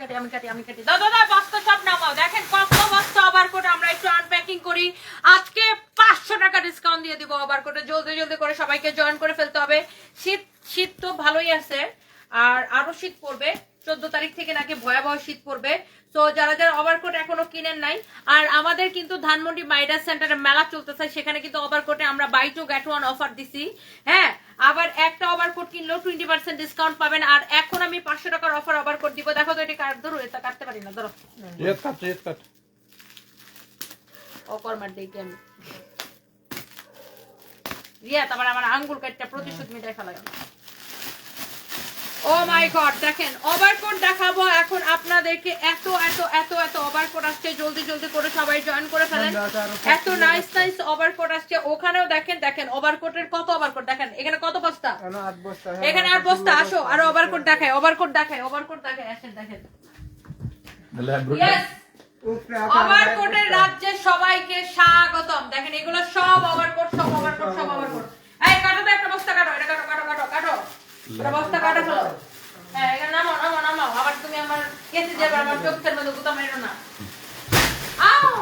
কাটি, আমি কাটি আমি কাটি। দাদা নামাও। দেখেন বস্তা আমরা একটু করি। আজকে পাঁচশো টাকা ডিসকাউন্ট দিয়ে দিব জলদি জলদি করে সবাইকে জয়েন করে ফেলতে হবে। শীত শীত তো ভালোই আছে, আর আরও শীত পড়বে। চোদ্দ তারিখ থেকে নাকি ভয়াবহ শীত পড়বে। তো যারা যারা ওভারকোট এখনও কিনেন নাই আর আমাদের কিন্তু ধানমন্ডি মাইডাস সেন্টারে মেলা চলতেছে সেখানে কিন্তু ওভারকোটে আমরা buy two get one offer দিছি। হ্যাঁ আবার একটা ওভারকোট কিনলেও টোয়েন্টি পার্সেন্ট ডিসকাউন্ট পাবেন আর এখন আমি পাঁচশো টাকার অফার ওভারকোট দিব। দেখো তো এটা কাট ধরো এটা কাটতে পারি না ধরো। ইয়ে ইয়ে অকর্মার দেখি আমি। রিয়া তারপর আমার আঙ্গুল কাটটা প্রতিশোধ মিটাই ফেলা। গেল ও মাই গড দেখেন ওভারকোট দেখাবো এখন আপনাদেরকে। এত এত এত এত ওভারকোট আসছে জলদি জলদি করে সবাই জয়েন করে ফেলেন। এত নাইস নাইস ওভারকোট আসছে। ওখানেও দেখেন দেখেন ওভারকোটের কত ওভারকোট দেখেন এখানে কত বস্তা? এখানে আর বস্তা আসো আর ওভারকোট দেখায় ওভারকোট দেখায় ওভারকোট দেখায় আসেন দেখেন! ওভারকোটের রাজ্যে সবাইকে স্বাগতম। দেখেন এগুলো সব ওভারকোট সব ওভারকোট সব ওভারকোট এই কাটো তো একটা বস্তা কাটো এটা কাটো কাটো কাটো কাটো। একটা বস্তা কাটো ফেলো হ্যাঁ এটা নামাও নামাও নামাও। আবার তুমি আমার কেসে যাবে আমার চোখের মধ্যে গুতা মেরো না। আও!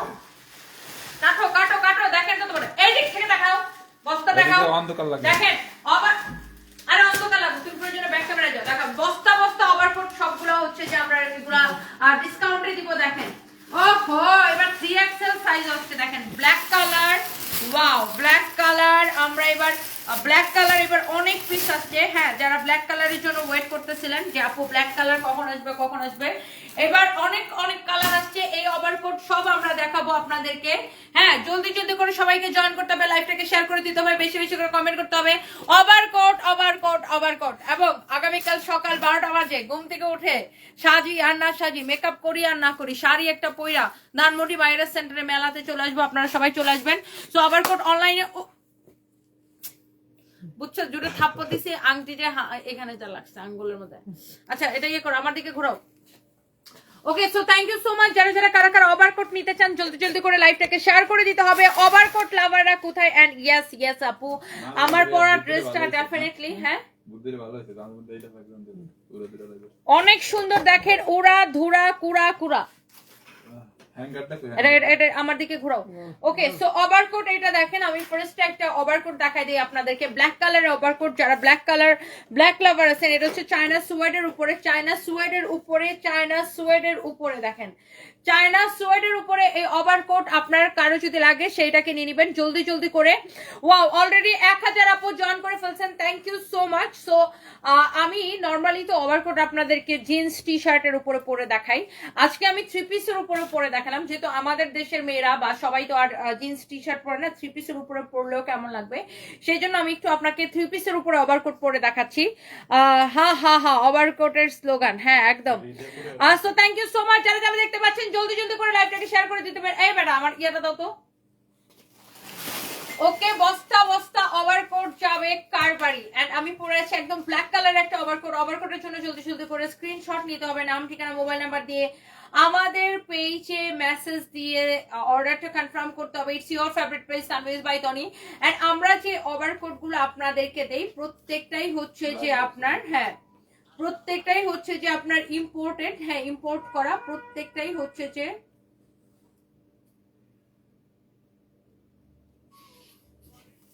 কাটো কাটো কাটো দেখেন তো তোমার এই দিক থেকে দেখাও। বস্তা দেখাও। অন্ধকার। দেখেন ওভার আরে অন্ধকার লাগবে তুমি প্রয়োজনে ব্যাক ক্যামেরা যাও দেখো বস্তা বস্তা ওভারকোট সবগুলো হচ্ছে যে আমরা এগুলা ডিসকাউন্টে দিব দেখেন। ওহো, এবার 3XL সাইজ হচ্ছে, দেখেন black colour wow black colour আমরা এবার ব্ল্যাক কালার এবার অনেক পিস আসছে। হ্যাঁ যারা ব্ল্যাক কালারের জন্য ওয়েট করতেছিলেন যে, আপু ব্ল্যাক কালার কখন আসবে কখন আসবে? এবার অনেক অনেক কালার আসছে। এই ওভারকোট সব আমরা দেখাবো আপনাদেরকে। হ্যাঁ জলদি জলদি করে সবাইকে জয়েন করতে হবে লাইভটাকে শেয়ার করে দিতে হবে, বেশি বেশি করে কমেন্ট করতে হবে। ওভারকোট ওভারকোট ওভারকোট এবং আগামীকাল সকাল বারোটা বাজে, ঘুম থেকে উঠে সাজি আর না সাজি মেকআপ করি আর না করি, শাড়ি একটা পইরা ধানমন্ডি ভাইরাস সেন্টারে মেলাতে চলে আসব, আপনারা সবাই চলে আসবেন। তো ওভারকোট অনলাইনে বুঝছ, জুড়ে থাপ্পো দিছি আংটি যে এখানে যা লাগছে, আঙ্গুলের মধ্যে। আচ্ছা এটা ইয়ে করো, আমার দিকে ঘোরাও। Okay so thank you so much যারা যারা কারা কারা ওভারকোট নিতে চান জলদি জলদি করে লাইভটাকে শেয়ার করে দিতে হবে। ওভার ওভারকোট লাভাররা কোথায়? এন্ড ইয়েস ইয়েস আপু। আমার পরা ড্রেসটা ডেফিনেটলি হ্যাঁ? অনেক সুন্দর দেখেন ওরা ধুরা কুড়া কুড়া। এটা আমার দিকে ঘোরাও। ওকে সো ওভারকোট এটা দেখেন আমি ফার্স্টে একটা ওভারকোট দেখাই দিই আপনাদেরকে। ব্ল্যাক কালারের ওভারকোট যারা ব্ল্যাক কালার ব্ল্যাক লাভার আছেন এটা হচ্ছে চায়না সুয়েডের উপরে। চায়না সুয়েডের উপরে চায়না সুয়েডের উপরে দেখেন। চায়না সোয়েটের উপরে এই ওভারকোট আপনার কারও যদি লাগে সেইটাকে নিয়ে নেবেন। জলদি জলদি করে। ওয়াও অলরেডি এক হাজার আপু জয়েন করে ফেলছেন। Thank you so much so আমি নর্মালি তো ওভারকোট আপনাদেরকে জিন্স টি শার্টের উপরে পরে দেখাই। আজকে আমি থ্রি পিসের উপরে পরে দেখালাম। যেহেতু আমাদের দেশের মেয়েরা বা সবাই তো আর জিন্স টি শার্ট পরে না থ্রি পিসের উপরে পরলেও কেমন লাগবে? সেই জন্য আমি একটু আপনাকে থ্রি পিসের উপরে ওভারকোট পরে দেখাচ্ছি। আহ, হা হা হা ওভারকোটের স্লোগান হ্যাঁ একদম। So thank you so much যারা যারা দেখতে পাচ্ছেন জলদি জলদি করে লাইভটাকে শেয়ার করে দিতে পারেন এই বেটা আমার ইয়েটা দাও তো। ওকে বস্তা বস্তা ওভারকোট যাবে কারবারি এন্ড আমি পরে আছি একদম ব্ল্যাক কালার একটা ওভারকোট ওভারকোটের জন্য জলদি জলদি করে স্ক্রিনশট নিতে হবে নাম ঠিকানা মোবাইল নাম্বার দিয়ে। আমাদের পেজে মেসেজ দিয়ে অর্ডারটা কনফার্ম করতে হবে। ইটস ইওর ফেভারিট পেজ সানভেজ বাই টনি এন্ড আমরা যে ওভারকোটগুলো আপনাদেরকে দেই প্রত্যেকটাই হচ্ছে যে আপনার হ্যাঁ। প্রত্যেকটাই হচ্ছে যে আপনার ইম্পোর্টেড হ্যাঁ ইম্পোর্ট করা প্রত্যেকটাই হচ্ছে যে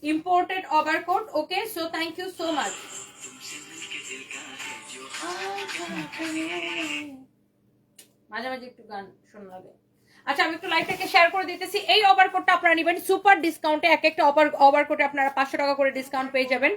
imported overcoat okay so thank you so much মাঝে মাঝে একটু গান শোনা লাগে। আচ্ছা আমি একটু লাইভটাকে শেয়ার করে দিতেছি। এই ওভারকোটটা আপনারা নেবেন। সুপার ডিসকাউন্টে এক একটা ওভার ওভারকোটে আপনারা পাঁচশো টাকা করে ডিসকাউন্ট পেয়ে যাবেন।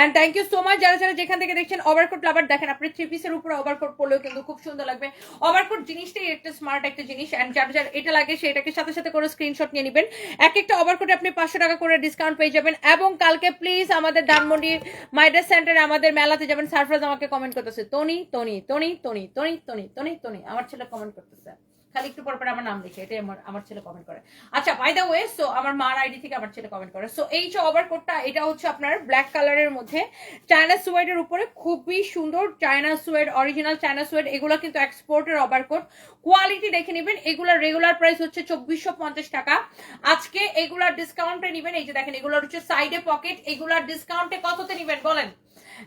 And thank you so much যারা যারা যেখান থেকে দেখছেন ওভারকোট লাভার দেখেন আপনি থ্রি পিসের উপরে ওভারকোট পরলেও কিন্তু খুব সুন্দর লাগবে। ওভারকোট জিনিসটাই একটা স্মার্ট একটা জিনিস। এন্ড যার যার এটা লাগে সেটাকে সাথে সাথে করে স্ক্রিনশট নিয়ে নেবেন। এক একটা ওভারকোটে আপনি পাঁচশো টাকা করে ডিসকাউন্ট পেয়ে যাবেন। এবং কালকে প্লিজ আমাদের ধানমন্ডি মাইডাস সেন্টারে আমাদের মেলাতে যাবেন। সারফরাজ আমাকে কমেন্ট করতেছে, তনি তনি তনি তনি তনি তনি তনি তনি। আমার ছেলে কমেন্ট করতেছে। খালি একটু পর পর আমার নাম লিখে, এটাই আমার আমার ছেলে কমেন্ট করে। আচ্ছা বাই দ্য ওয়ে সো আমার মার আইডি থেকে আমার ছেলে কমেন্ট করে। সো এই যে ওভারকোটটা এটা হচ্ছে আপনার ব্ল্যাক কালারের মধ্যে। চায়না সুয়েডের উপরে খুবই সুন্দর China suede original China suede এগুলো কিন্তু এক্সপোর্টের ওভারকোট কোয়ালিটি দেখে নেবেন এগুলোর রেগুলার প্রাইস হচ্ছে চব্বিশশো পঞ্চাশ টাকা। আজকে এগুলার ডিসকাউন্টে নেবেন, এই যে দেখেন, এগুলোর হচ্ছে সাইডে পকেট এগুলার ডিসকাউন্টে কততে নেবেন বলেন?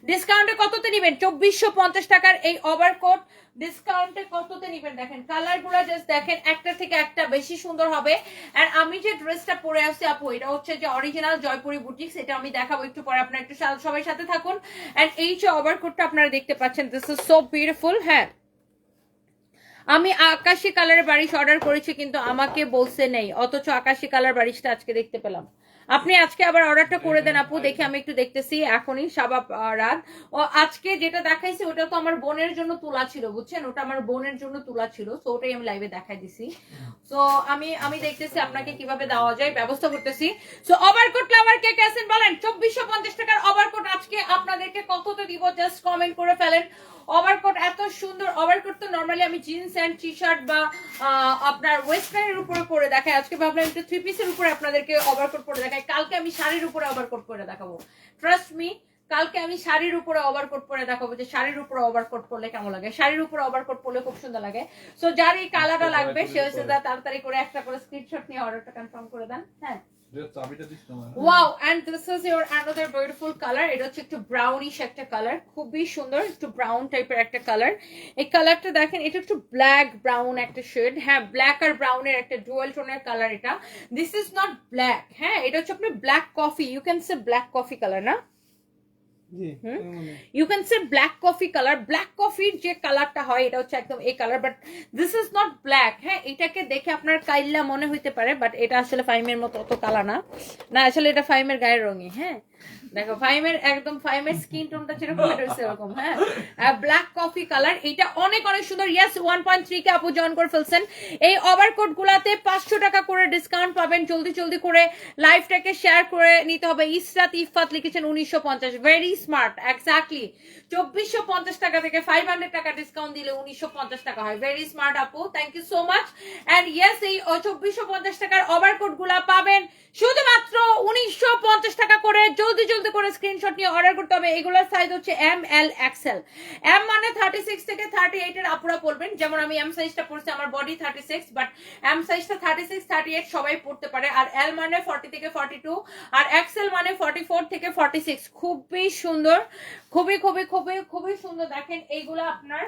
ডিসকাউন্টে কততে নিবেন? চব্বিশশো পঞ্চাশ টাকার এই ওভারকোট ডিসকাউন্টে কততে নিবেন? দেখেন কালারগুলো জাস্ট দেখেন, একটা থেকে একটা বেশি সুন্দর হবে। আর আমি যে ড্রেসটা পরে আসছি, আপু, এটা হচ্ছে যে অরিজিনাল জয়পুরি বুটিক্স এটা আমি দেখাবো একটু পরে, আপনারা একটু সবাই সাথে থাকুন। এন্ড এই যে ওভার ওভারকোটটা আপনারা দেখতে পাচ্ছেন দিস ইজ সো বিউটিফুল হ্যাঁ। আমি আকাশি কালারের বারিশ অর্ডার করেছি, কিন্তু আমাকে বলছে নেই, অথচ আকাশি কালার বারিশটা আজকে দেখতে পেলাম। আপনি আজকে আবার অর্ডারটা করে দেন আপু, দেখে আমি একটু দেখতেছি, এখনই সাবাব রাত। ও, আজকে যেটা দেখাইছি, ওটা তো আমার বোনের জন্য তোলা ছিল, বুঝছেন? ওটা আমার বোনের জন্য তোলা ছিল, তো ওটাই আমি লাইভে দেখাই দিছি। তো আমি আমি দেখতেছি আপনাকে কীভাবে দেওয়া যায়, ব্যবস্থা করতেছি। তো ওভারকোট কে কে আছেন বলেন? চব্বিশশো পঞ্চাশ টাকার ওভারকোট আজকে আপনাদেরকে কততে দিব? জাস্ট কমেন্ট করে ফেলেন। ওভারকোট এত সুন্দর। ওভারকোট তো নর্মালি আমি জিন্স এন্ড টি শার্ট বা আপনার ওয়েস্টার্নের উপরে পরে দেখাই। আজকে ভাবলাম একটু থ্রি পিসের উপরে আপনাদেরকে ওভারকোট পরে দেখাই। কালকে আমি শাড়ির উপরে ওভারকোট পরে দেখাবো। ট্রাস্ট মি কালকে আমি শাড়ির উপরে ওভারকোট পরে দেখাবো যে শাড়ির উপরে ওভারকোট পরলে কেমন লাগে। শাড়ির উপরে ওভারকোট পরলে খুব সুন্দর লাগে। সো যার এই কালারটা লাগবে সে হচ্ছে তাড়াতাড়ি করে একটা করে স্ক্রিনশট নিয়ে অর্ডারটা কনফার্ম করে দেন। হ্যাঁ। Wow and this is your another beautiful colour এটা হচ্ছে একটু ব্রাউনিশ একটা কালার খুবই সুন্দর, একটু ব্রাউন টাইপের একটা কালার এই কালারটা দেখেন, এটা একটু ব্ল্যাক ব্রাউন একটা শেড হ্যাঁ ব্ল্যাক আর ব্রাউনের একটা ডুয়াল টোনের কালার এটা. দিস ইজ নট ব্ল্যাক হ্যাঁ এটা হচ্ছে আপনার black coffee you can say black coffee colour না। You can say black coffee colour black কফির যে কালারটা হয় এটা হচ্ছে একদম এই colour but this is not black হ্যাঁ এটাকে দেখে আপনার কাইল্লা মনে হইতে পারে বাট এটা আসলে ফাইমের মতো অত কালা না। না আসলে এটা ফাইমের গায়ের রঙই হ্যাঁ? দেখো, ফাইমের একদম ফাইমের স্কিন টোনটা যেরকম হচ্ছে এরকম হ্যাঁ? ব্ল্যাক কফি কালার এটা অনেক অনেক সুন্দর। ওয়ান পয়েন্ট থ্রি কে আপু জয়েন করে ফেলছেন। এই গুলাতে পাঁচশো টাকা করে ডিসকাউন্ট পাবেন। জলদি জলদি করে শেয়ার করে নিতে হবে। ইসরাত ইফাত লিখেছেন উনিশশো পঞ্চাশ। ভেরি স্মার্ট এক্স্যাক্টলি চব্বিশশো পঞ্চাশ টাকা থেকে ফাইভ হান্ড্রেড টাকা ডিসকাউন্ট দিলে উনিশশো পঞ্চাশ টাকা হয়। ভেরি স্মার্ট আপু। Thank you so much and yes এই চব্বিশশো পঞ্চাশ টাকার ওভারকোটগুলা পাবেন। শুধুমাত্র উনিশশো পঞ্চাশ টাকা করে। জলদি জলদি করে স্ক্রিনশট নিয়ে অর্ডার করতে হবে। এগুলোর সাইজ হচ্ছে এম এল এক্সেল এম মানে থার্টি সিক্স থেকে থার্টি এইট এর আপুরা পড়বেন। যেমন আমি এম সাইজটা পড়ছি, আমার body thirty six but M সাইজটা থার্টি সিক্স থার্টি এইট সবাই পড়তে পারে। আর এল মানে ফর্টি থেকে ফর্টি টু আর এক্সেল মানে ফর্টি ফোর থেকে ফর্টি সিক্স খুবই সুন্দর, খুবই খুবই খুবই খুবই সুন্দর। দেখেন, এইগুলো আপনার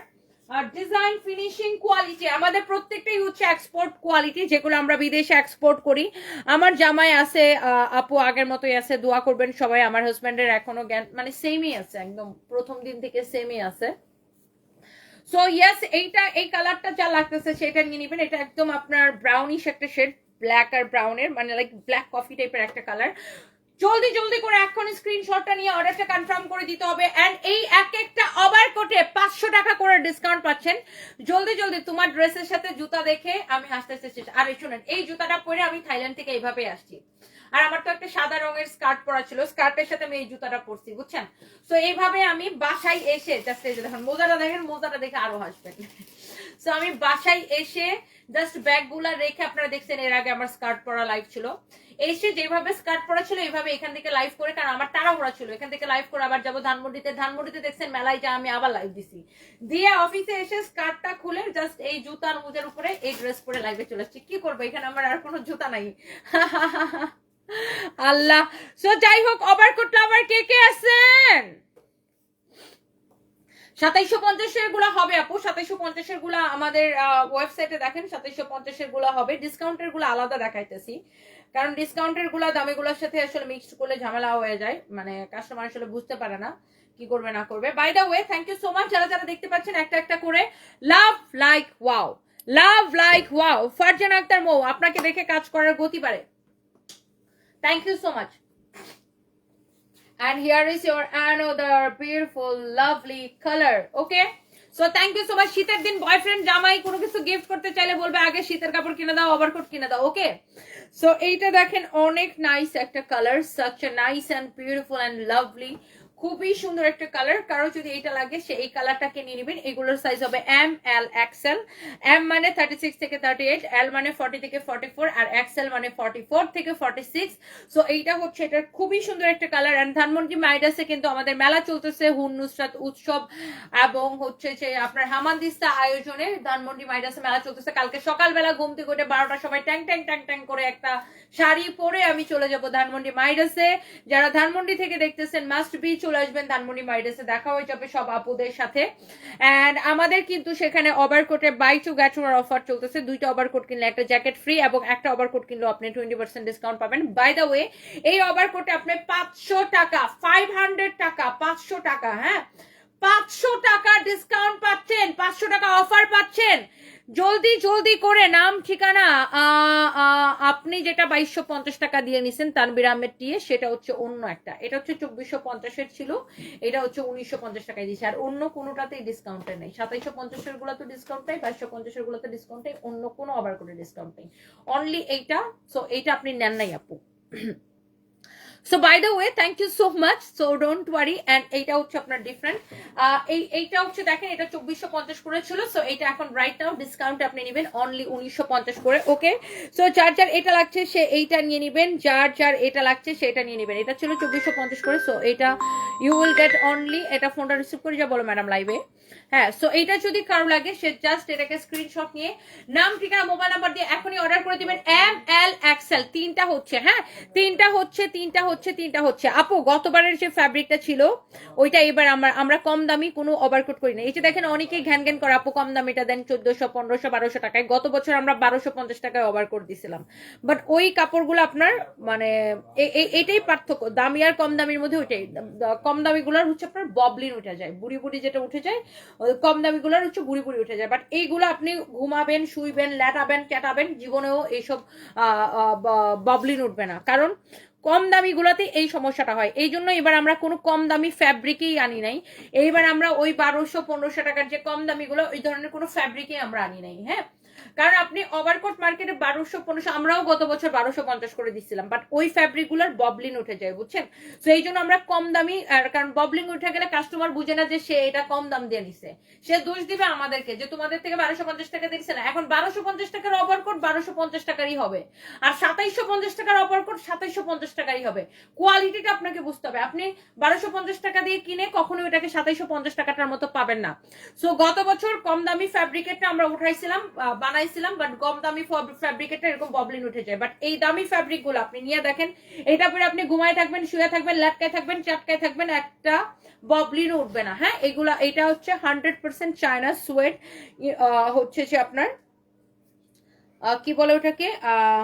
ডিজাইন ফিনিশিং কোয়ালিটি আমাদের প্রত্যেকটাই হচ্ছে এক্সপোর্ট কোয়ালিটি যেগুলো আমরা বিদেশে এক্সপোর্ট করি। আমার জামাই আছে আপু আগের মতোই আছে, দোয়া করবেন সবাই। আমার হাজব্যান্ডের এখনও জ্ঞান মানে সেমই আছে, একদম প্রথম দিন থেকে সেমই আছে। সো ইয়েস এইটা, এই কালারটা যা লাগতেছে, সেটা নিয়ে নেবেন। এটা একদম আপনার ব্রাউনিশ একটা শেড ব্ল্যাক আর ব্রাউনের মানে লাইক ব্ল্যাক কফি টাইপের একটা কালার জলদি জলদি করে এখন স্ক্রিনশটটা নিয়ে অর্ডারটা কনফার্ম করে দিতে হবে। এন্ড এই এক একটা ওভার পাঁচশো টাকা করে ডিসকাউন্ট পাচ্ছেন। জলদি জলদি তোমার ড্রেসের সাথে জুতা দেখে আমি হাসতে হাসতে আর শুনেন, এই জুতাটা পরে আমি থাইল্যান্ড থেকে এইভাবে আসছি। আর আমার তো একটা সাদা রঙের স্কার্ট পরা ছিল স্কার্টের সাথে আমি এই জুতাটা পরছি, বুঝছেন? তো এইভাবে আমি বাসায় এসে জাস্ট এই দেখেন, মোজাটা দেখেন, মোজাটা দেখে আরও হাসবেন। সো আমি বাসায় এসে জাস্ট ব্যাগগুলা রেখে আপনারা দেখছেন, এর আগে আমার স্কার্ট পরা লাইভ ছিল। এসে যেভাবে স্কার্ট পরা ছিল এইভাবে এখান থেকে লাইভ করে, কারণ আমার তাড়াহুড়া ছিল। এখান থেকে লাইভ করে আবার যাব ধানমন্ডিতে। ধানমন্ডিতে দেখছেন মেলায় যা আমি আবার লাইভ দিছি। দিয়ে অফিসে এসে স্কার্টটা খুলে জাস্ট এই জুতার মোজার উপরে, এই ড্রেস পরে লাইভে চলে আসছি। কি করব? এখানে আমার আর কোনো জুতা নাই। আল্লাহ। সো যাই হোক অবার কোটলা আবার কে কে আছেন? সাতাইশো পঞ্চাশেরগুলা হবে আপু সাতাইশো পঞ্চাশেরগুলা আমাদের ওয়েবসাইটে দেখেন সাতাইশো পঞ্চাশেরগুলা হবে। ডিসকাউন্টেরগুলা আলাদা দেখাইতেছি। কারণ ডিসকাউন্টেরগুলা দামি গুলার সাথে আসলে মিক্সড করলে ঝামেলা হয়ে যায়। মানে কাস্টমার আসলে বুঝতে পারে না কি করবে, না করবে। By the way thank you so much যারা যারা দেখতে পাচ্ছেন একটা একটা করে love like wow love like wow Farzan Akter Mou, আপনাকে দেখে কাজ করার গতি বাড়ে। Thank you so much and here is your another beautiful, lovely color, okay? So thank you so much শীতের দিন বয়ফ্রেন্ড জামাই, কোনো কিছু গিফট করতে চাইলে বলবে, আগে শীতের কাপড় কিনে দাও ওভারকোট কিনে দাও ওকে সো এইটা দেখেন অনেক নাইস একটা colour such a nice and beautiful and lovely খুবই সুন্দর একটা কালার কারও যদি এইটা লাগে, সে এই কালারটাকে নিয়ে নেবেন। এগুলোর সাইজ হবে এম এল এক্সেল এম মানে থার্টি সিক্স থেকে থার্টি এইট এল মানে ফর্টি থেকে ফর্টি ফোর আর এক্সেল মানে ফর্টি ফোর থেকে ফর্টি সিক্স সো এইটা হচ্ছে এটা খুবই সুন্দর একটা কালার অ্যান্ড ধানমন্ডি মাইডাসে কিন্তু আমাদের মেলা চলতেছে, হুন, নুসরাত উৎসব এবং হচ্ছে যে আপনার হামানদিস্তা আয়োজনে ধানমন্ডি মাইডাসে মেলা চলতেছে। কালকে সকালবেলা ঘুম থেকে উঠে বারোটার সময় ট্যাং ট্যাং ট্যাং ট্যাং করে একটা শাড়ি পরে আমি চলে যাব ধানমন্ডি মাইডাসে। যারা ধানমন্ডি থেকে দেখতেছেন মাস্ট বি চলে আসবেন ধানমন্ডি মাইডেসে, দেখা হয়ে যাবে সব আপুদের সাথে। অ্যান্ড আমাদের কিন্তু সেখানে ওভারকোটে buy two get one offer চলতেছে। দুইটা ওভারকোট কিনলে একটা জ্যাকেট ফ্রি এবং একটা ওভারকোট কিনলে আপনি টোয়েন্টি পার্সেন্ট ডিসকাউন্ট পাবেন। বাই দ্য ওয়ে এই ওভারকোটে আপনি পাঁচশো টাকা ফাইভ হান্ড্রেড টাকা, পাঁচশো টাকা হ্যাঁ? পাঁচশো টাকা ডিসকাউন্ট পাচ্ছেন, পাঁচশো টাকা অফার পাচ্ছেন। জলদি জলদি করে নাম, ঠিকানা আপনি যেটা বাইশশো পঞ্চাশ টাকা দিয়ে নিছেন তানবির আহমেদ টিয়ে সেটা হচ্ছে অন্য একটা। এটা হচ্ছে চব্বিশশো পঞ্চাশের ছিল, এটা হচ্ছে উনিশশো পঞ্চাশ টাকায় দিয়েছে। আর অন্য কোনোটাতেই ডিসকাউন্টে নেই। সাতাইশশো পঞ্চাশেরগুলো তো ডিসকাউন্ট নেই বাইশশো পঞ্চাশেরগুলো তো ডিসকাউন্ট নেই অন্য কোনো আবার করে ডিসকাউন্ট নেই। অনলি এইটা সো এইটা আপনি নেন নাই আপু। So by the way thank you so much so don't worry and এইটা হচ্ছে আপনার ডিফারেন্ট এই, এইটা হচ্ছে দেখেন, এটা চব্বিশশো পঞ্চাশ করে ছিল। সো এইটা এখন রাইট নাও ডিসকাউন্ট আপনি নেবেন অনলি উনিশশো পঞ্চাশ করে ওকে সো যার যার এটা লাগছে, সে এইটা নিয়ে নেবেন। যার যার এটা লাগছে সেটা নিয়ে নেবেন। এটা ছিল চব্বিশশো পঞ্চাশ করে। সো এটা ইউ উইল গেট অনলি এটা ফোনটা রিসিভ করে যা বলো ম্যাডাম লাইভে হ্যাঁ সো এইটা যদি কারও লাগে, সে জাস্ট এটাকে স্ক্রিনশট নিয়ে নাম, ঠিকানা মোবাইল নাম্বার দিয়ে এখনই অর্ডার করে দিবেন। এম এল এক্সেল তিনটা হচ্ছে হ্যাঁ? তিনটা হচ্ছে তিনটা হচ্ছে তিনটা হচ্ছে। আপু, গতবারের যে ফ্যাব্রিকটা ছিল, ওইটা এবার আমরা আমরা কম দামি, কোনো ওভারকোট করি না এই যে দেখেন, অনেকেই ঘ্যান ঘ্যান করে, আপু, কম দামিটা দেন, চোদ্দশো, পনেরোশো, বারোশো টাকায়। গত বছর আমরা বারোশো, পঞ্চাশ টাকায় ওভারকোট দিছিলাম। বাট ওই কাপড়গুলো আপনার মানে এটাই পার্থক্য। দামি আর কম দামির মধ্যে ওইটাই। কম দামিগুলোর হচ্ছে আপনার ববলিন উঠে যায়, বুড়ি বুড়ি যেটা উঠে যায় কম দামিগুলোর হচ্ছে ঘুরি ঘুরি উঠে যায়। বাট এইগুলো আপনি ঘুমাবেন, শুইবেন, ল্যাটাবেন ক্যাটাবেন জীবনেও এইসব ববলিন উঠবে না। কারণ কম দামি গুলাতে এই সমস্যাটা হয়। এই জন্য এবার আমরা কোনো কম দামি ফ্যাব্রিকই আনি নাই। এইবার আমরা ওই বারোশো, পনেরোশো টাকার যে কম দামিগুলো ওই ধরনের কোনো ফ্যাব্রিকই আমরা আনি নাই হ্যাঁ? কারণ আপনি ওভারকোট মার্কেটে বারোশো পনেরোশো আমরাও গত বছর বারোশো পঞ্চাশ করে দিচ্ছিলাম বাট ওই ফ্যাব্রিকগুলোর ববলিন উঠে যায় বুঝছেন? তো এই জন্য আমরা কম দামি কারণ ববলিং উঠে গেলে কাস্টমার বুঝে না যে সে এটা কম দাম দিয়ে নিছে। সে দোষ দিবে আমাদেরকে যে তোমাদের থেকে বারোশো পঞ্চাশ টাকা দেখছে না। এখন বারোশো পঞ্চাশ টাকার ওভারকোট বারোশো পঞ্চাশ টাকারই হবে। আর সাতাইশশো পঞ্চাশ টাকার ওভারকোট সাতাইশশো পঞ্চাশ টাকারই হবে। কোয়ালিটিটা আপনাকে বুঝতে হবে। আপনি বারোশো পঞ্চাশ টাকা দিয়ে কিনে কখনো এটাকে সাতাইশশো পঞ্চাশ টাকাটার মতো পাবেন না। সো গত বছর কম দামি ফ্যাব্রিকেটটা আমরা উঠাইছিলাম আহ, বানাইছিলাম বাট কম দামি ফ্যাব্রিকেটটা এরকম ববলিন উঠে যায়। বাট এই দামি ফ্যাব্রিকগুলো আপনি নিয়ে দেখেন, এটা পরে আপনি ঘুমায় থাকবেন, শুয়ে থাকবেন ল্যাটকায় থাকবেন, চাটকায় থাকবেন, একটা ববলিন উঠবে না হ্যাঁ? এগুলা, এটা হচ্ছে হান্ড্রেড পার্সেন্ট চায়না সুয়েট হচ্ছে যে আপনার কি বলে ওটাকে আহ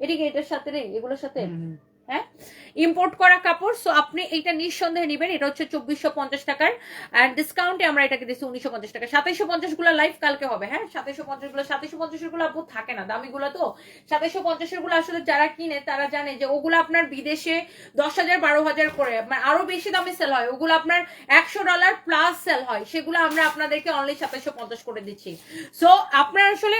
কি এটার সাথে নেই এগুলোর সাথে? হ্যাঁ? ইম্পোর্ট করা কাপড় সো আপনি এটা নিঃসন্দেহে নেবেন। এটা হচ্ছে চব্বিশশো পঞ্চাশ টাকার। অ্যান্ড ডিসকাউন্টে আমরা এটাকে দিচ্ছি উনিশশো পঞ্চাশ টাকা। সাতাইশশো পঞ্চাশগুলো লাইভ কালকে হবে হ্যাঁ? সাতাইশশো পঞ্চাশগুলো, সাতাইশশো পঞ্চাশেরগুলো আপু থাকে না, দামি গুলো তো। সাতাইশশো পঞ্চাশেরগুলো আসলে যারা কিনে, তারা জানে যে ওগুলো আপনার বিদেশে দশ হাজার, বারো হাজার করে মানে আরও বেশি দামে সেল হয়। ওগুলো আপনার একশো ডলার প্লাস সেল হয়। সেগুলো আমরা আপনাদেরকে অনলি সাতাইশশো পঞ্চাশ করে দিচ্ছি। সো আপনার আসলে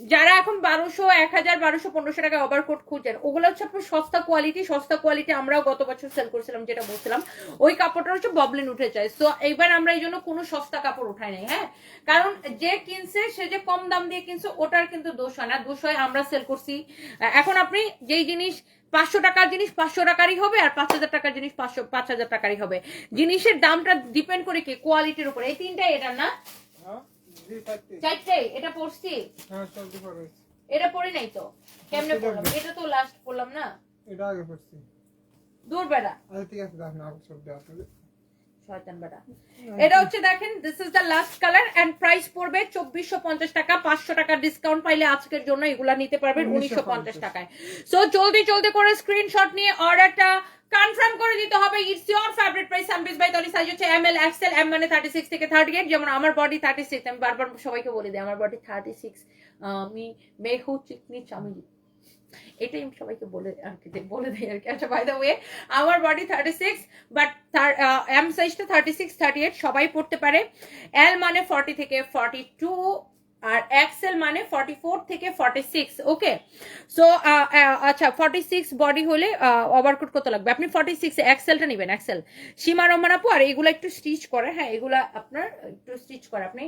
যারা এখন বারোশো এক হাজার বারোশো, পনেরোশো টাকা ওভারকোট খুঁজছেন, ওগুলো হচ্ছে আপনার সস্তা কোয়ালিটি সস্তা কোয়ালিটি আমরাও গত বছর সেল করেছিলাম, যেটা বলছিলাম। ওই কাপড়টা হচ্ছে ববলিন উঠে যায়। সো এইবার আমরা এই জন্য কোনো সস্তা কাপড় উঠাই নাই হ্যাঁ? কারণ যে কিনছে, সে যে কম দাম দিয়ে কিনছে, ওটার কিন্তু দোষ হয় না। দোষ হয় আমরা সেল করছি। এখন আপনি যেই জিনিস, পাঁচশো টাকার জিনিস পাঁচশো টাকারই হবে আর পাঁচ হাজার টাকার জিনিস পাঁচশো, পাঁচ হাজার টাকারই হবে। জিনিসের দামটা ডিপেন্ড করে কি? কোয়ালিটির উপর। এই তিনটাই এটা না চারটে? এটা পড়ছি? হ্যাঁ এটা পড়ি নাই তো। কেমনে পড়লাম? এটা তো লাস্ট পড়লাম না? এটা আগে পড়ছি। দূর বেড়া। আচ্ছা ঠিক আছে আবার সব দেওয়া শয়তান বেটা এটা হচ্ছে দেখেন this is the last colour and price পড়বে চব্বিশশো পঞ্চাশ টাকা। পাঁচশো টাকা ডিসকাউন্ট পাইলে আজকের জন্য এগুলা নিতে পারবেন উনিশশো পঞ্চাশ। টাকায়। সো জলদি জলদি করে স্ক্রিনশট নিয়ে অর্ডারটা কনফার্ম করে দিতে হবে ইটস ইয়োর ফেভারিট প্রাইস সামবিস বাই তলি সাইজ হচ্ছে এম এল এক্সেল এম মানে থার্টি সিক্স থেকে থার্টি এইট যেমন আমার বডি থার্টি সিক্স আমি বারবার সবাইকে বলে দিই, আমার বডি থার্টি সিক্স আমি মেহু চিকনি চামিলি এটাই আমি সবাইকে বলে আর কি বলে দিই আর কি। আচ্ছা বাই দ্য ওয়ে আমার body thirty six but M সাইজটা থার্টি সিক্স থার্টি এইট সবাই পড়তে পারে। এল মানে ফর্টি থেকে ফর্টি টু আর এক্সেল মানে ফর্টি ফোর থেকে ফর্টি ওকে সো আচ্ছা ফর্টি বডি হলে ওভারকোট কত লাগবে? আপনি ফর্টি সিক্স এক্সেলটা নেবেন এক্সেল সীমা রহমান আপু, আর এগুলো একটু স্টিচ করে হ্যাঁ এগুলা আপনার একটু স্টিচ করে আপনি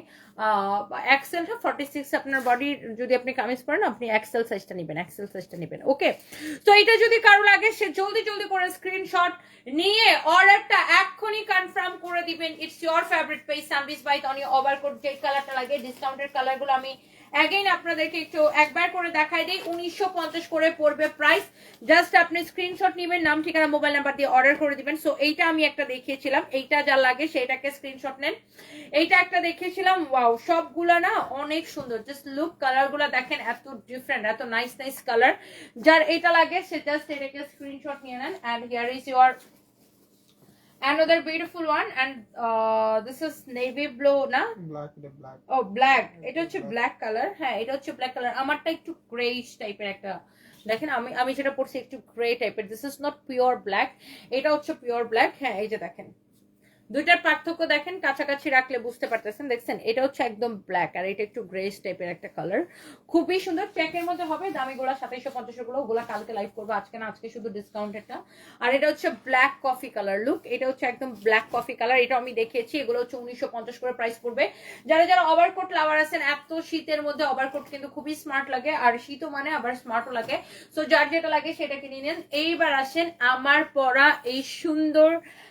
এক্সেলটা ফর্টি সিক্স আপনার বডি যদি আপনি কামিজ করেন আপনি এক্সেল সাইজটা নেবেন এক্সেল সাইজটা নেবেন ওকে তো এটা যদি কারও লাগে, সে জলদি জলদি করে স্ক্রিনশট নিয়ে অর্ডারটা এক্ষুনি কনফার্ম করে দিবেন। ইটস ইয়োর ফেভারিট পেজ সামবিস বাই তনি ওভারকোট যে কালারটা লাগে ডিসকাউন্টের কালারগুলো আমি অ্যাগেইন আপনাদেরকে একটু একবার করে দেখাই দিই, উনিশশো পঞ্চাশ করে পড়বে প্রাইস জাস্ট আপনি স্ক্রিনশট নেবেন, নাম, ঠিকানা মোবাইল নাম্বার দিয়ে অর্ডার করে দিবেন। সো এইটা আমি একটা দেখিয়েছিলাম, এইটা যা লাগে সেটাকে স্ক্রিনশট নেন। এইটা একটা দেখিয়েছিলাম ওয়াও সবগুলা না অনেক সুন্দর। জাস্ট লুক কালারগুলা দেখেন, এত ডিফারেন্ট এত নাইস নাইস কালার যার এটা লাগে, সে জাস্ট এটাকে স্ক্রিনশট নিয়ে নেন। And here is your another beautiful one and uh, this is navy blue না ব্ল্যাক এটা ব্ল্যাক ও ব্ল্যাক এটা হচ্ছে ব্ল্যাক কালার হ্যাঁ এটা হচ্ছে ব্ল্যাক কালার আমারটা একটু গ্রেইশ টাইপের একটা দেখেন আমি আমি যেটা পড়ছি একটু গ্রে টাইপের this is not pure black এটা হচ্ছে পিওর ব্ল্যাক হ্যাঁ এই যে দেখেন দুইটার পার্থক্য দেখেন, কাছাকাছি রাখলে বুঝতে পারতেছেন। দেখছেন, এটা হচ্ছে একদম ব্ল্যাক আর এটা একটু গ্রেস টাইপের একটা কালার খুবই সুন্দর চেকের মধ্যে হবে। দামি গোলা সাতাইশো পঞ্চাশগুলো ওগুলা কালকে লাইভ করব আজকে না, আজকে শুধু ডিসকাউন্টেডটা আর এটা হচ্ছে ব্ল্যাক কফি কালার লুক এটা হচ্ছে একদম ব্ল্যাক কফি কালার এটা আমি দেখিয়েছি, এগুলো হচ্ছে উনিশশো পঞ্চাশ করে প্রাইস পড়বে। যারা যারা ওভারকোট লাভার আছেন, এত শীতের মধ্যে ওভারকোট কিন্তু খুবই স্মার্ট লাগে। আর শীতও মানে আবার স্মার্টও লাগে। সো যার যেটা লাগে সেটা কিনে নিন। এইবার আসেন আমার পরা এই সুন্দর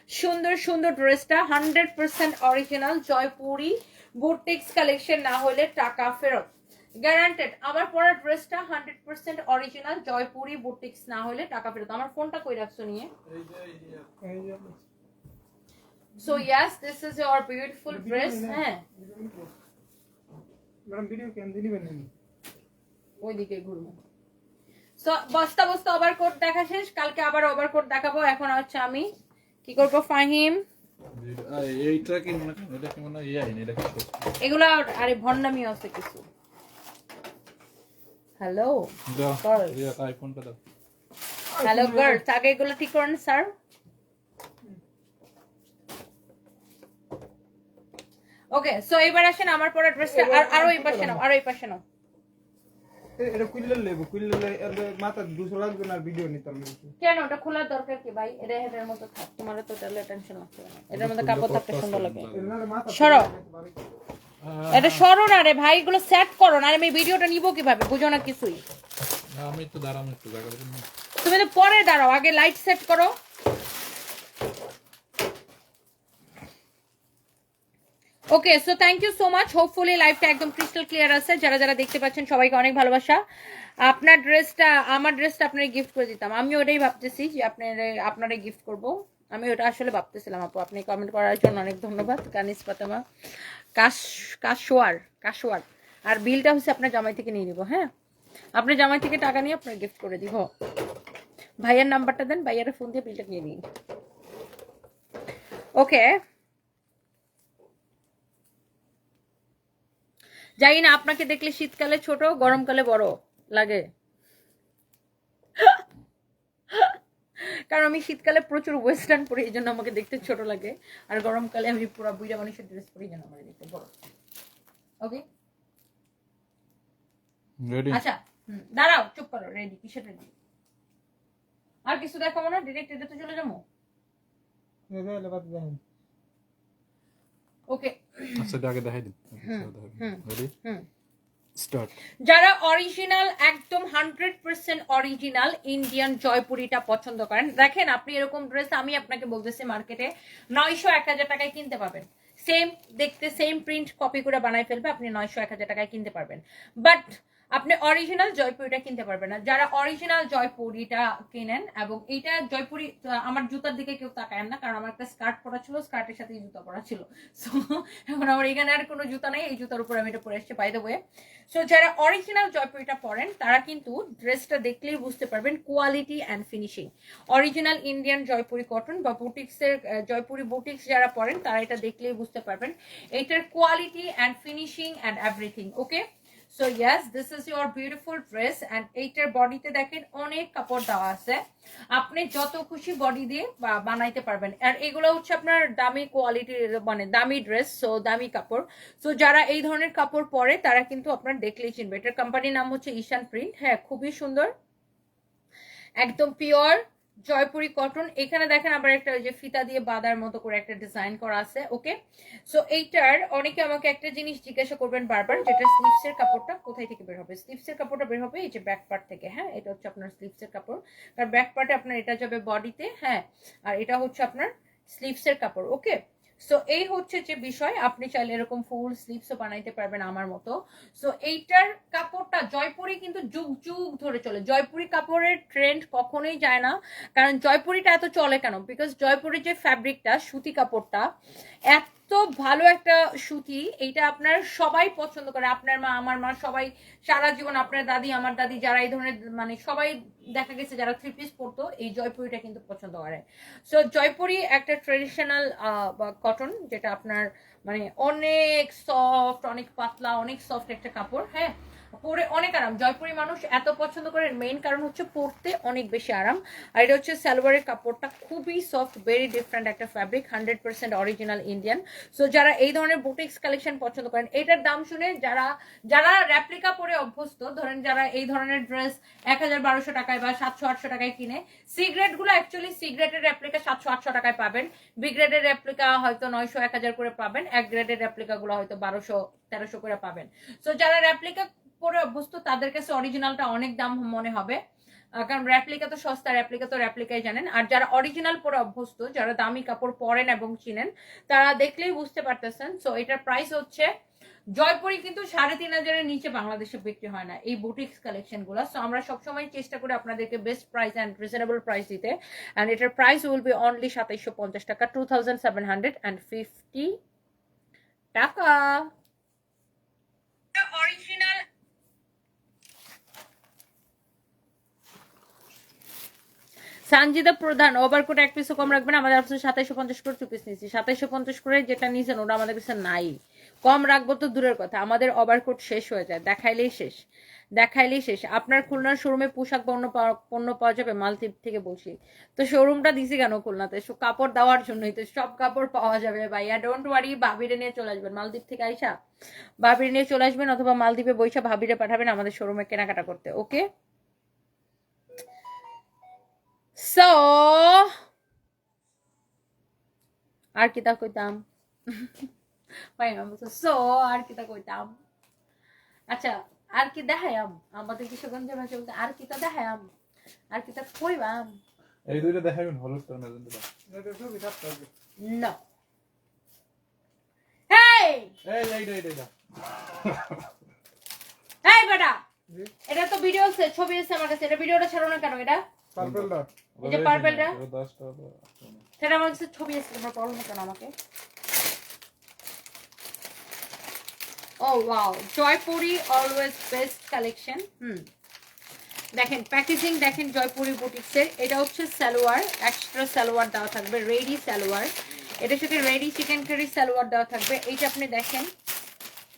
সুন্দর সুন্দর ড্রেসটা hundred percent original Jaipuri boutiques collection না হলে টাকা ফেরত। গ্যারান্টেড আমার পরা ড্রেসটা hundred percent original Jaipuri boutiques না হলে টাকা ফেরত। আমার ফোনটা কই রাখছো নিয়ে? So yes this is your beautiful dress হ্যাঁ। ম্যাডাম ভিডিও কেন? দিবেন না ওইদিকে ঘুরবো। সো বস্তা বস্তা ওভারকোট দেখা শেষ কালকে আবার ওভারকোট দেখাবো। এখন হচ্ছে আমি কি করব ফাহিম? এইটা কি মনে এটা কি মনে হয় ইয়ে আইনি এটা কি এগুলা আরে ভন্ডামি আছে কিছু। হ্যালো আইফোনটা দাও। হ্যালো গার্লস আগে এগুলো ঠিক করেন স্যার ওকে সো এবার আসেন আমার পরে ড্রেসটা আর আরও এই পাশে নাও আরও এই পাশে নাও। এটা কুইল্লে লেবো কুইল্লে মাথা দুশো লাগবে না ভিডিও নিতাম কেন? ওটা খোলার দরকার কি ভাই? এটা হেডের মতো থাক তোমার তো তাহলে টেনশন লাগছে না। এটার মধ্যে কাপড় থাকতে সুন্দর লাগে। সরো। এটা সরো না রে ভাই এগুলো সেট করো না আর আমি ভিডিওটা নিব কীভাবে? বুঝো না কিছুই। না, আমি একটু দাঁড়াম একটু জায়গা তুমি তো পরে দাঁড়াও আগে লাইট সেট করো। Okay so thank you so much hopefully লাইফটা একদম ক্রিস্টাল ক্লিয়ার আছে। যারা যারা দেখতে পাচ্ছেন, সবাইকে অনেক ভালোবাসা। আপনার ড্রেসটা আমার ড্রেসটা আপনার গিফট করে দিতাম। আমি ওটাই ভাবতেছি যে আপনার, আপনারে গিফট করব। আমি ওটা আসলে ভাবতেছিলাম, আপু। আপনি কমেন্ট করার জন্য অনেক ধন্যবাদ। কানিস পাতামা কাশ কাশোয়ার কাশোয়ার আর বিলটা হচ্ছে আপনার জামাই থেকে নিয়ে নিব হ্যাঁ? আপনার জামাই থেকে টাকা নিয়ে আপনার গিফট করে দিব। ভাইয়ার নাম্বারটা দেন, ভাইয়ারে ফোন দিয়ে বিলটা নিয়ে নিন। ওকে জানি না আপনাকে দেখলে শীতকালে ছোট গরমকালে বড় লাগে। কারণ আমি শীতকালে প্রচুর ওয়েস্টার্ন পরি এই জন্য আমাকে দেখতে ছোট লাগে। আর গরমকালে আমি পুরো বুড়া মানুষের ড্রেস পরি যেন আমার দেখতে বড়। ওকে রেডি আচ্ছা দাঁড়াও চুপ করো রেডি কিসের রেডি আর কিছু দেখাবো না? ডিরেক্ট এটাতে চলে যাব? ওকে আচ্ছা আগে দেখাই দিন। রেডি স্টার্ট যারা অরিজিনাল একদম হান্ড্রেড পার্সেন্ট অরিজিনাল ইন্ডিয়ান জয়পুরিটা পছন্দ করেন দেখেন আপনি এরকম ড্রেস আমি আপনাকে বলতেছি মার্কেটে নয়শো এক হাজার টাকায় কিনতে পাবেন সেম দেখতে সেম প্রিন্ট কপি করে বানাই ফেলবে আপনি নয়শো এক হাজার টাকায় কিনতে পারবেন। বাট আপনি অরিজিনাল জয়পুরিটা কিনতে পারবেন না। যারা অরিজিনাল জয়পুরিটা কেনেন এবং এইটা জয়পুরি, আমার জুতার দিকে কেউ তাকায় না, কারণ আমার একটা স্কার্ট পরা ছিল স্কার্টের সাথে জুতা পরা ছিল। সো এখন আমার এখানে আর কোনো জুতা নেই, এই জুতার উপর আমি এটা পরে এসেছি বাই দ্য ওয়ে সো যারা অরিজিনাল জয়পুরিটা পরেন, তারা কিন্তু ড্রেসটা দেখলেই বুঝতে পারবেন quality and finishing original Indian Jaipuri cotton বা বুটিক্সের জয়পুরি বুটিক্স যারা পরেন, তারা এটা দেখলেই বুঝতে পারবেন। এটার quality and finishing and everything okay so yes this is your beautiful dress and এইটার বডিতে দেখেন অনেক কাপড় দেওয়া আছে। আপনি যত খুশি বডি দিয়ে বানাইতে পারবেন। আর এগুলো হচ্ছে আপনার দামি কোয়ালিটির মানে দামি ড্রেস সো দামি কাপড়। সো যারা এই ধরনের কাপড় পরে, তারা কিন্তু আপনার দেখলেই চিনবে। এটার কোম্পানির নাম হচ্ছে ঈশান প্রিন্ট হ্যাঁ খুবই সুন্দর। একদম পিওর জয়পুরি কটন। এখানে দেখেন আবার একটা ওই যে ফিতা দিয়ে বাদার মতো করে একটা ডিজাইন করা আছে ওকে সো এইটার অনেকে আমাকে একটা জিনিস জিজ্ঞাসা করবেন বারবার, যেটা স্লিভসের কাপড়টা কোথায় থেকে বের হবে? স্লিভসের কাপড়টা বের হবে এই যে ব্যাক পার্ট থেকে হ্যাঁ? এটা হচ্ছে আপনার স্লিভসের কাপড়। কারণ ব্যাক পার্টে আপনার এটা যাবে বডিতে হ্যাঁ? আর এটা হচ্ছে আপনার স্লিভসের কাপড় ওকে সো এই হচ্ছে যে বিষয়, আপনি চাইলে এরকম ফুল স্লিপসও বানাইতে পারবেন আমার মতো। সো এইটার কাপড়টা জয়পুরি কিন্তু যুগ যুগ ধরে চলে। জয়পুরি কাপড়ের ট্রেন্ড কখনোই যায় না। কারণ জয়পুরিটা এত চলে কেন? বিকজ জয়পুরের যে ফ্যাব্রিকটা সুতি কাপড়টা, এত ভালো একটা সুতি এইটা আপনার সবাই পছন্দ করে। আপনার মা, আমার মা সবাই সারা জীবন আপনার দাদি, আমার দাদি যারা এই ধরনের মানে সবাই দেখা গেছে যারা থ্রি পিস পরতো, এই জয়পুরিটা কিন্তু পছন্দ করে। সো জয়পুরি একটা ট্রেডিশনাল কটন যেটা আপনার মানে অনেক সফট অনেক পাতলা, অনেক সফট একটা কাপড় হ্যাঁ? পরে অনেক আরাম। জয়পুরি মানুষ এত পছন্দ করে মেইন কারণ হচ্ছে পরতে অনেক বেশি আরাম। আর এটা হচ্ছে সালোয়ারের কাপড়টা খুবই সফট ভেরি ডিফারেন্ট একটা fabric hundred percent original Indian so যারা এই ধরনের বুটিক্স কালেকশন পছন্দ করেন, এটার দাম শুনে যারা যারা র্যাপ্লিকা পরে অভ্যস্ত, ধরেন যারা এই ধরনের ড্রেস এক হাজার টাকায় বা সাতশো আটশো টাকায় কিনে সিগারেটগুলো অ্যাকচুয়ালি সিগারেটের রেপ্লিকা সাতশো আটশো টাকায় পাবেন। বি গ্রেডের রেপ্লিকা হয়তো নয়শো, এক করে পাবেন। এক গ্রেডের রেপ্লিকা গুলো হয়তো বারোশো, তেরোশো করে পাবেন। সো যারা রেপ্লিকা পরে অভ্যস্ত, তাদের কাছে অরিজিনালটা অনেক দাম মনে হবে। কারণ র্যাপ্লিকা তো সস্তা র্যাপ্লিকা তো র্যাপ্লিকাই জানেন। আর যারা অরিজিনাল পরে অভ্যস্ত, যারা দামি কাপড় পরেন এবং চিনেন, তারা দেখলেই বুঝতে পারতেছেন। সো এটার প্রাইস হচ্ছে জয়পুরি কিন্তু সাড়ে তিন হাজারের নিচে বাংলাদেশে বিক্রি হয় না, এই বুটিক্স কালেকশনগুলো। সো আমরা সবসময় চেষ্টা করি আপনাদেরকে best price and reasonable price দিতে। অ্যান্ড এটার প্রাইস উইল বি অনলি সাতাইশশো পঞ্চাশ টাকা two thousand seven hundred and fifty টাকা original Sanjida Prodhan over coat এক পিসও কম রাখবেন আমাদের অফিসে সাতাইশো পঞ্চাশ করে টু পিস নিচ্ছি সাতাইশো পঞ্চাশ করে যেটা নিয়েছেন ওটা আমাদের কাছে নাই। কম রাখব তো দূরের কথা, আমাদের ওভার কোট শেষ হয়ে যায়, দেখাইলেই শেষ দেখাইলেই শেষ। আপনার খুলনার শোরুমে পোশাক পণ্য পণ্য পাওয়া যাবে মালদ্বীপ থেকে বলছি। তো শোরুমটা দিছি কেন খুলনাতে? সো কাপড় দেওয়ার জন্যই তো সব কাপড় পাওয়া যাবে ভাই ভাইয়া ডোন্ট ওয়ারি ভাবিরে নিয়ে চলে আসবেন। মালদ্বীপ থেকে আইসা ভাবিরে নিয়ে চলে আসবেন অথবা মালদ্বীপে বৈশা ভাবিরে পাঠাবেন আমাদের শোরুমে কেনাকাটা করতে ওকে সো আর কিতা কইতাম পাই না বলছো সো আর কিতা কইতাম আচ্ছা আর কি দেখায়াম আমাদের কিশোরগঞ্জের ভাষা বলতে আর কিতা দেখায়াম আর কিতা কইবাম এই দুইটা দেখাবেন! এই এইটা এইটা এইটা Hey, বেটা! এটা তো ভিডিও ছবি এসে আমার কাছে এটা ভিডিওটা ছাড়ো না কেন এটা পার্পলটা এই যে দশ টাকা সেটা আমার কাছে ছবি এসে তোমরা পড়ো না আমাকে। ও wow Jaipuri always best collection hmm. দেখেন প্যাকেজিং দেখেন জয়পুরি বুটিক্সের এটা হচ্ছে সালোয়ার এক্সট্রা সালোয়ার দেওয়া থাকবে রেডি সালোয়ার। এটার সাথে রেডি চিকেন কারি সালোয়ার দেওয়া থাকবে। এইটা আপনি দেখেন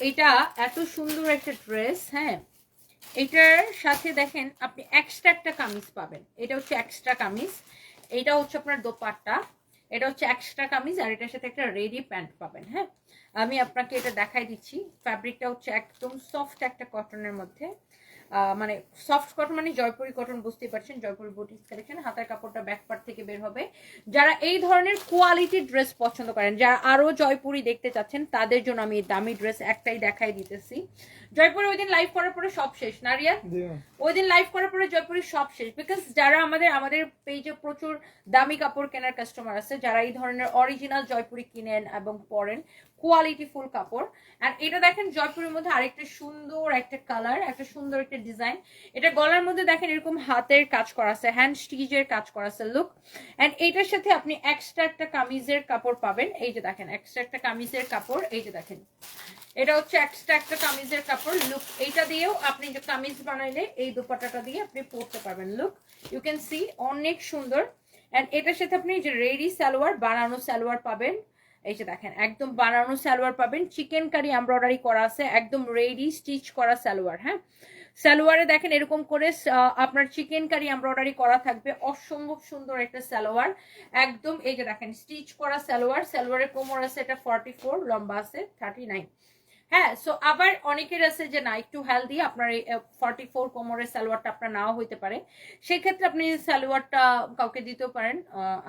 এটা এত সুন্দর একটা ড্রেস হ্যাঁ। এটার সাথে দেখেন আপনি এক্সট্রা একটা কামিজ পাবেন। এটা হচ্ছে এক্সট্রা কামিজ। এটা হচ্ছে আপনার দোপাট্টা। এটা হচ্ছে এক্সট্রা কামিজ আর এটার সাথে একটা রেডি প্যান্ট পাবেন হ্যাঁ? আমি আপনাকে এটা দেখাই দিচ্ছি। ফ্যাব্রিকটা হচ্ছে একদম সফট একটা কটনের মধ্যে। মানে সফট কটন মানে জয়পুরি কটন বুঝতেই পারছেন জয়পুরি বুটিক্স কালেকশন হাতের কাপড়টা ব্যাক পার্ট থেকে বের হবে। যারা এই ধরনের কোয়ালিটি ড্রেস পছন্দ করেন যারা আরও জয়পুরি দেখতে চাচ্ছেন তাদের জন্য আমি দামি ড্রেস একটাই দেখাই দিতেছি। জয়পুরি ওই দিন লাইভ করার পরে সব শেষ না রিয়া ওই দিন লাইভ করার পরে জয়পুরি সব শেষ বিকজ যারা আমাদের আমাদের পেজে প্রচুর দামি কাপড় কেনার কাস্টমার আছে যারা এই ধরনের অরিজিনাল জয়পুরি কিনেন এবং পরেন কোয়ালিটি ফুল কাপড়। আর এটা দেখেন জয়পুরের মধ্যে আরেকটা সুন্দর একটা কালার একটা সুন্দর একটা ডিজাইন এটা গলার মধ্যে দেখেন এরকম হাতের কাজ করা আছে হ্যান্ড স্টিচের কাজ করা আছে লুক এন্ড এটার সাথে আপনি এক্সট্রা একটা কামিজের কাপড় পাবেন। এই যে দেখেন এক্সট্রা একটা কামিজের কাপড়, এই যে দেখেন। এটা হচ্ছে এক্সট্রা একটা কামিজের কাপড় লুক এইটা দিয়েও আপনি যে কামিজ বানাইলে এই দুপাটাটা দিয়ে আপনি পরতে পারবেন লুক ইউ ক্যান সি অনেক সুন্দর। এন্ড এটার সাথে আপনি যে রেডি সালোয়ার, বানানো সালোয়ার পাবেন। এই যে দেখেন, একদম বানানো সালোয়ার পাবেন। চিকেন কারি এমব্রয়ডারি করা আছে, একদম রেডি স্টিচ করা সালোয়ার হ্যাঁ? সালোয়ারে দেখেন এরকম করে আপনার চিকেন কারি এমব্রয়ডারি করা থাকবে। অসম্ভব সুন্দর একটা সালোয়ার। একদম এই যে দেখেন স্টিচ করা সালোয়ার। সালোয়ারের কোমর আছে এটা ফর্টি ফোর লম্বা আছে থার্টি নাইন হ্যাঁ সো আবার অনেকের আছে যে না, একটু হেলদি আপনার ফর্টি ফোর কোমরের সালোয়ারটা আপনার নাও হইতে পারে। সেক্ষেত্রে আপনি সালোয়ারটা কাউকে দিতেও পারেন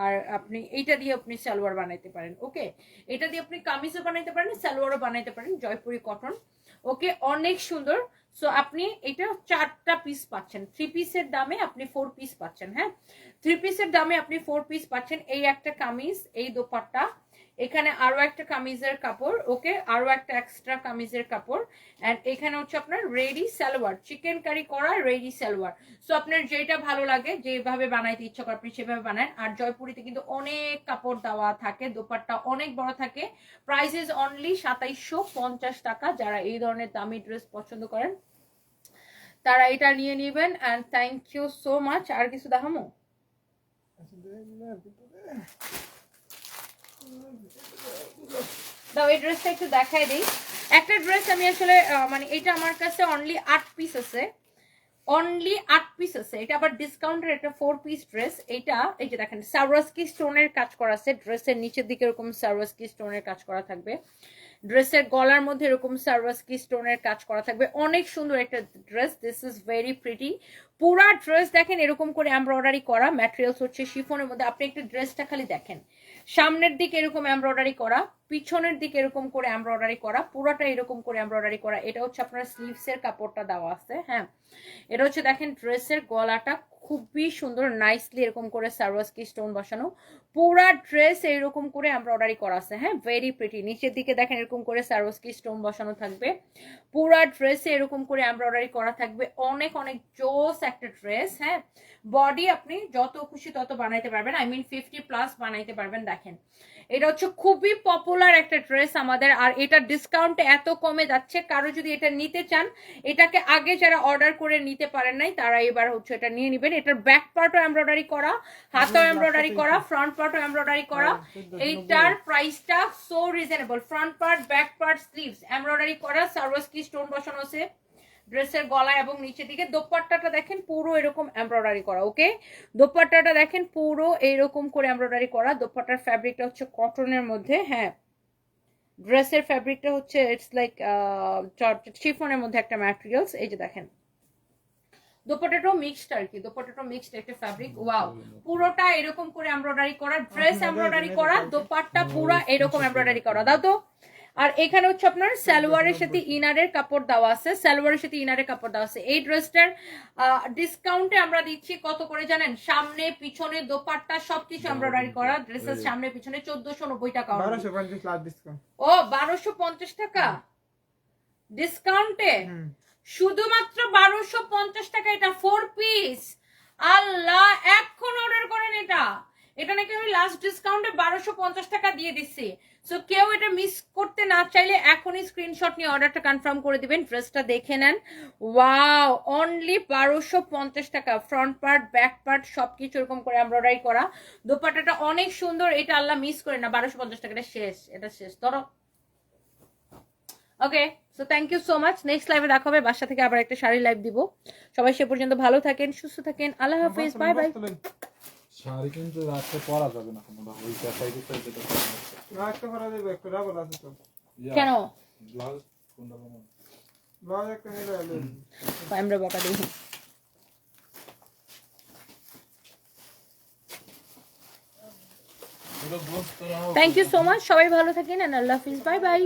আর আপনি এইটা দিয়ে আপনি সালোয়ার বানাইতে পারেন ওকে এটা দিয়ে আপনি কামিজও বানাইতে পারেন, সালোয়ারও বানাইতে পারেন, জয়পুরি কটন ওকে অনেক সুন্দর। সো আপনি এটা চারটা পিস পাচ্ছেন থ্রি পিসের দামে আপনি ফোর পিস পাচ্ছেন হ্যাঁ? থ্রি পিসের দামে আপনি ফোর পিস পাচ্ছেন, এই একটা কামিজ, এই দোপাট্টা এখানে আরও একটা কামিজের কাপড়, ওকে? আরও একটা এক্সট্রা কামিজের কাপড়। এন্ড এখানে হচ্ছে আপনার রেডি সালোয়ার চিকেন কারি করা রেডি সালোয়ার। সো আপনার যেটা ভালো লাগে, যেভাবে বানাইতে ইচ্ছা করে আপনি সেভাবে বানান। আর জয়পুরিতে কিন্তু অনেক কাপড় দেওয়া থাকে, দোপাট্টা অনেক বড় থাকে। প্রাইসেস অনলি সাতাইশশো পঞ্চাশ টাকা। যারা এই ধরনের দামি ড্রেস পছন্দ করেন, তারা এটা নিয়ে নেবেন। And thank you so much আর কিছু দেখামো? দাও, এই ড্রেসটা একটু দেখাই দিই। একটা ড্রেস আমি আসলে মানে এটা আমার কাছে অনলি আট পিস আছে। অনলি আট পিস আছে। এটা আবার ডিসকাউন্টের একটা ফোর পিস ড্রেস এটা, এই যে দেখেন সারওয়াস্কি স্টোনের কাজ করা আছে। ড্রেসের নিচের দিকে এরকম সারওয়াস্কি স্টোনের কাজ করা থাকবে। ড্রেসের গলার মধ্যে এরকম সারওয়াস্কি স্টোনের কাজ করা থাকবে। অনেক সুন্দর একটা dress this is very pretty পুরা ড্রেস দেখেন এরকম করে এমব্রয়ডারি করা ম্যাটেরিয়ালস হচ্ছে শিফনের মধ্যে। আপনি একটা ড্রেসটা খালি দেখেন। সামনের দিকে এরকম এমব্রয়ডারি করা, পিছনের দিকে এরকম করে এমব্রয়ডারি করা, পুরাটা এরকম করে এমব্রয়ডারি করা। এটা হচ্ছে আপনার স্লিভস এর কাপড়টা দেওয়া আছে হ্যাঁ? এটা হচ্ছে দেখেন ড্রেসের গলাটা খুবই সুন্দর নাইসলি এরকম করে সার্ভাসকি স্টোন বসানো। পুরা ড্রেস এরকম করে এমব্রয়ডারি করা আছে হ্যাঁ? ভেরি প্রিটি নিচের দিকে দেখেন এরকম করে সার্ভাসকি স্টোন বসানো থাকবে। পুরা ড্রেসে এরকম করে এমব্রয়ডারি করা থাকবে। অনেক অনেক জোস একটা ড্রেস হ্যাঁ? বডি আপনি যত খুশি তত বানাইতে পারবেন। আই মিন ফিফটি প্লাস বানাইতে পারবেন, দেখেন। এটা হচ্ছে খুবই পপুলার একটা ড্রেস আমাদের, আর এটা ডিসকাউন্ট এত কমে যাচ্ছে। কারও যদি এটা নিতে চান, এটাকে আগে যারা অর্ডার করে নিতে পারেন নাই তারা এবার হচ্ছে এটা নিয়ে নেবেন। এটার ব্যাক পার্টও এমব্রয়ডারি করা হাতও এমব্রয়ডারি করা ফ্রন্ট পার্টও এমব্রয়ডারি করা। এইটার প্রাইসটা so reasonable front part back part sleeves embroidery করা সার্ভাসকি স্টোন বসানো আছে ড্রেসের গলা এবং নিচের দিকে। দোপাট্টাটা দেখেন পুরো এরকম এমব্রয়ডারি করা ওকে দোপাট্টাটা দেখেন পুরো এইরকম করে এমব্রয়ডারি করা। দোপাট্টার ফ্যাব্রিকটা হচ্ছে কটনের মধ্যে হ্যাঁ। ড্রেসের ফ্যাব্রিকটা হচ্ছে ইটস লাইক শিফনের মধ্যে একটা ম্যাটেরিয়ালস এই যে দেখেন। দোপাট্টাটাও মিক্সড আর কি দোপাট্টাটাও মিক্সড একটা ফ্যাব্রিক ওয়াও পুরোটা এরকম করে এমব্রয়ডারি করা ড্রেস এমব্রয়ডারি করা দোপাট্টা পুরো এরকম এমব্রয়ডারি করা। দাও তো। আর এখানে হচ্ছে আপনার সালোয়ারের সাথে ইনারের কাপড় দেওয়া আছে সালোয়ারের সাথে ইনারের কাপড় দেওয়া আছে। এই ড্রেসটার ডিসকাউন্টে আমরা দিচ্ছি কত করে জানেন? সামনে পিছনে দোপাট্টা সবকিছু এমব্রয়ডারি করা। ড্রেসের সামনে পিছনে চোদ্দশো নব্বই টাকা ও বারোশো পঞ্চাশ টাকা? ডিসকাউন্টে শুধুমাত্র বারোশো পঞ্চাশ টাকা এটা ফোর পিস আল্লাহ এখন অর্ডার করেন এটা। এটা নাকি আমি লাস্ট ডিসকাউন্টে বারোশো পঞ্চাশ টাকা দিয়ে দিচ্ছি। সো কেউ এটা মিস করতে না চাইলে এখনই স্ক্রিনশট নিয়ে অর্ডারটা কনফার্ম করে দিবেন। ড্রেসটা দেখে নেন। ওয়াও অনলি বারোশো পঞ্চাশ টাকা। ফ্রন্ট পার্ট ব্যাক পার্ট সবকিছু এরকম করে এমব্রয়ডারি করা। দোপাট্টাটা অনেক সুন্দর। এটা আল্লাহ মিস করে না। বারোশো পঞ্চাশ টাকা, এটা শেষ। এটা শেষ। ধরো। Okay so thank you so much next লাইভে দেখা হবে। বাসা থেকে আবার একটা শাড়ি লাইভ দিব। সবাই সে পর্যন্ত ভালো থাকেন সুস্থ থাকেন। আল্লাহ হাফিজ। বাই বাই শাড়ি কিন্তু রাত্রে পরা যাবে না কোনো ওই পেশাই দিতে যেটা একটা করা যাবে একটা ডাবল আছে তো। কেন? ব্লাউজ কোনটা? ব্লাউজ একটা নিলে হলো। আমরা বকা দিই। থ্যাংক ইউ সো মাচ সবাই ভালো থাকেন আল্লাহ হাফিজ। Bye by